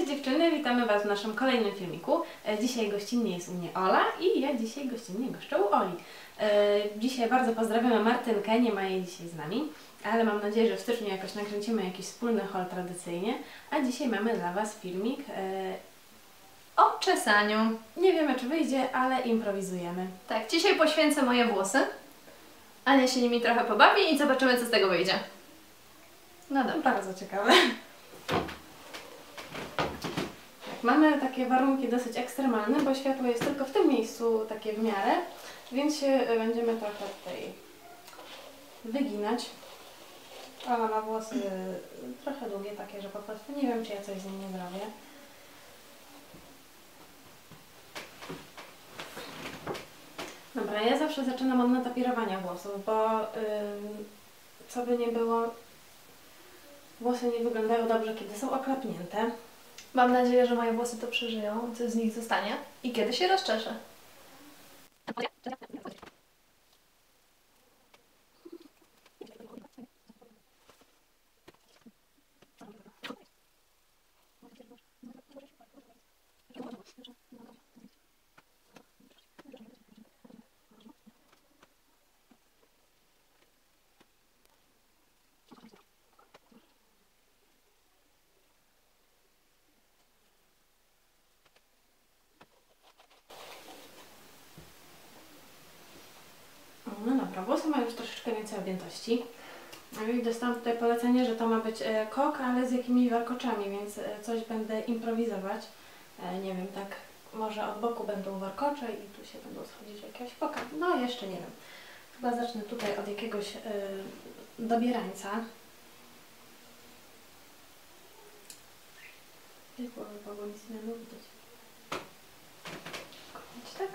Cześć dziewczyny, witamy Was w naszym kolejnym filmiku. E, Dzisiaj gościnnie jest u mnie Ola i ja dzisiaj gościnnie goszczę u Oli. E, Dzisiaj bardzo pozdrawiamy Martynkę, nie ma jej dzisiaj z nami, ale mam nadzieję, że w styczniu jakoś nakręcimy jakiś wspólny haul tradycyjnie. A dzisiaj mamy dla Was filmik. e, O czesaniu. Nie wiemy czy wyjdzie, ale improwizujemy. Tak, dzisiaj poświęcę moje włosy. Ania się nimi trochę pobawi i zobaczymy, co z tego wyjdzie. No dobra. Bardzo ciekawe. Tak, mamy takie warunki dosyć ekstremalne, bo światło jest tylko w tym miejscu takie w miarę, więc się y, będziemy trochę tutaj wyginać. Ona ma włosy y, trochę długie, takie, że po prostu nie wiem, czy ja coś z nim nie zrobię. Dobra, ja zawsze zaczynam od natapirowania włosów, bo ym, co by nie było, Włosy nie wyglądają dobrze, kiedy są oklapnięte. Mam nadzieję, że moje włosy to przeżyją, co z nich zostanie i kiedy się rozczeszę. No dobra, włosy mają już troszeczkę więcej objętości. No I dostałam tutaj polecenie, że to ma być e, kok, ale z jakimiś warkoczami, więc e, coś będę improwizować. E, Nie wiem, tak może od boku będą warkocze i tu się będą schodzić jakiegoś koka. No jeszcze nie wiem. Chyba zacznę tutaj od jakiegoś dobierańca. Jak mogło nic nie. Koniec, tak?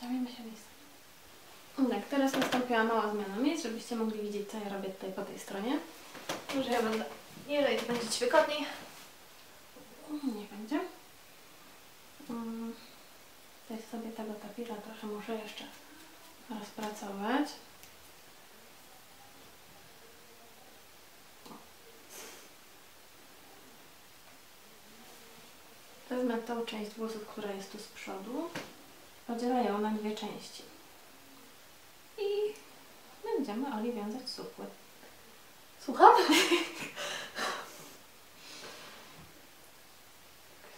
Zamieniamy się miejsce. Tak, mała zmiana miejsc, żebyście mogli widzieć, co ja robię tutaj po tej stronie. Może ja będę, jeżeli to będzie Ci wygodniej. Nie będzie. Mm, Tutaj sobie tego tapira trochę muszę jeszcze rozpracować. Wezmę tą część włosów, która jest tu z przodu. Podzielę ją na dwie części. Będziemy Oli wiązać supły. Słucham?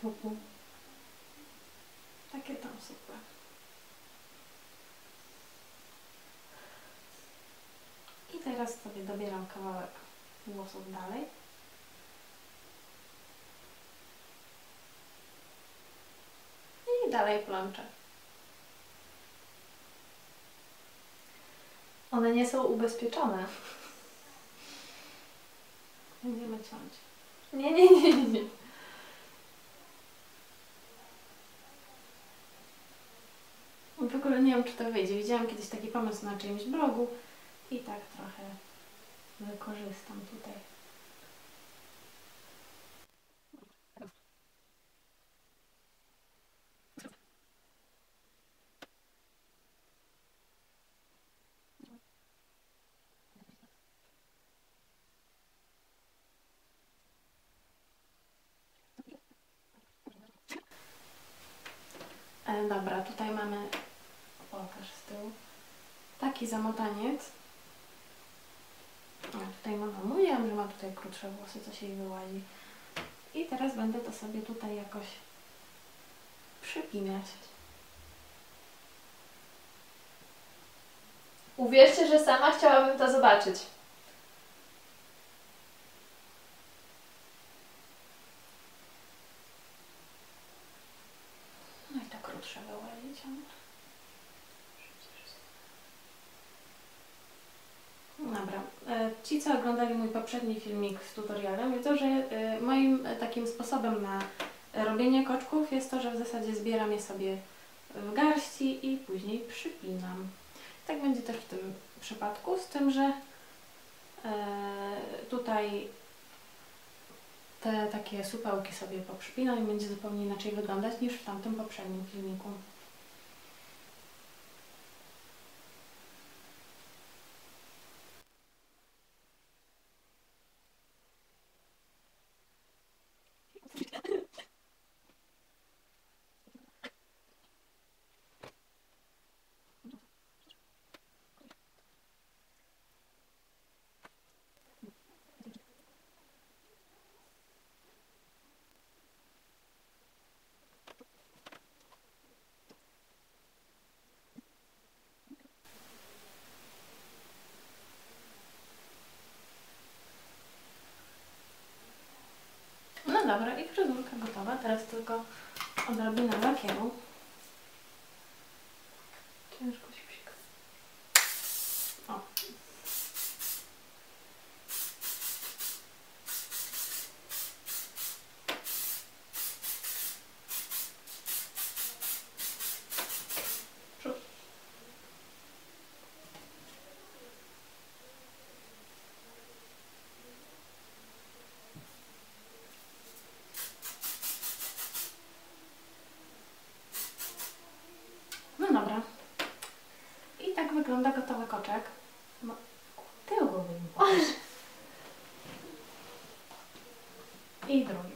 Supły. Takie tam supły. I teraz sobie dobieram kawałek włosów dalej. I dalej plączę. One nie są ubezpieczone. Będziemy ciąć. Nie, nie, nie, nie. nie. W ogóle nie wiem, czy to wyjdzie. Widziałam kiedyś taki pomysł na czyimś blogu i tak trochę wykorzystam tutaj. Dobra, tutaj mamy, pokaż z tyłu, taki zamotaniec. O, tutaj mama mówiłam, że ma tutaj krótsze włosy, co się jej wyłazi. I teraz będę to sobie tutaj jakoś przypinać. Uwierzcie, że sama chciałabym to zobaczyć. No i to krótsze wyłazić. Dobra. E, Ci, co oglądali mój poprzedni filmik z tutorialem, wiedzą, że e, moim e, takim sposobem na robienie koczków jest to, że w zasadzie zbieram je sobie w garści i później przypinam. Tak będzie też w tym przypadku, z tym, że tutaj te takie supełki sobie poprzypinam i będzie zupełnie inaczej wyglądać niż w tamtym poprzednim filmiku. No dobra, i fryzurka gotowa. Teraz tylko odrobina lakieru. Ciężko się psika. O. Przód. No dobra. I tak wygląda gotowy koczek. No, tył go wyjmę. I drugi.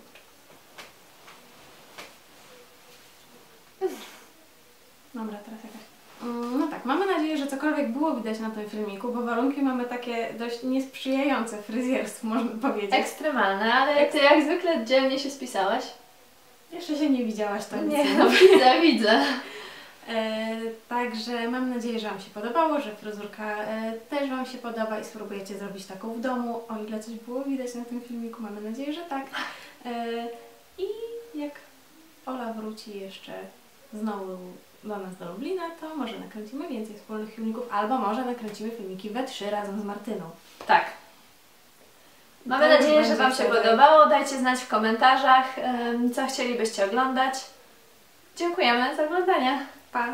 Dobra, teraz jakaś... Mm, No tak, mamy nadzieję, że cokolwiek było widać na tym filmiku, bo warunki mamy takie dość niesprzyjające fryzjerstwu, można powiedzieć. Ekstremalne, ale ty jak zwykle dzielnie się spisałaś. Jeszcze się nie widziałaś, to nic Nie, nie no widzę, widzę. E, także mam nadzieję, że Wam się podobało, że fryzurka e, też Wam się podoba i spróbujecie zrobić taką w domu. O ile coś było widać na tym filmiku, mamy nadzieję, że tak. E, I jak Ola wróci jeszcze znowu do nas do Lublina, to może nakręcimy więcej wspólnych filmików, albo może nakręcimy filmiki we trzy razem z Martyną. Tak. Mamy To nadzieję, że Wam się podobało. Dajcie znać w komentarzach, co chcielibyście oglądać. Dziękujemy za oglądanie. 烦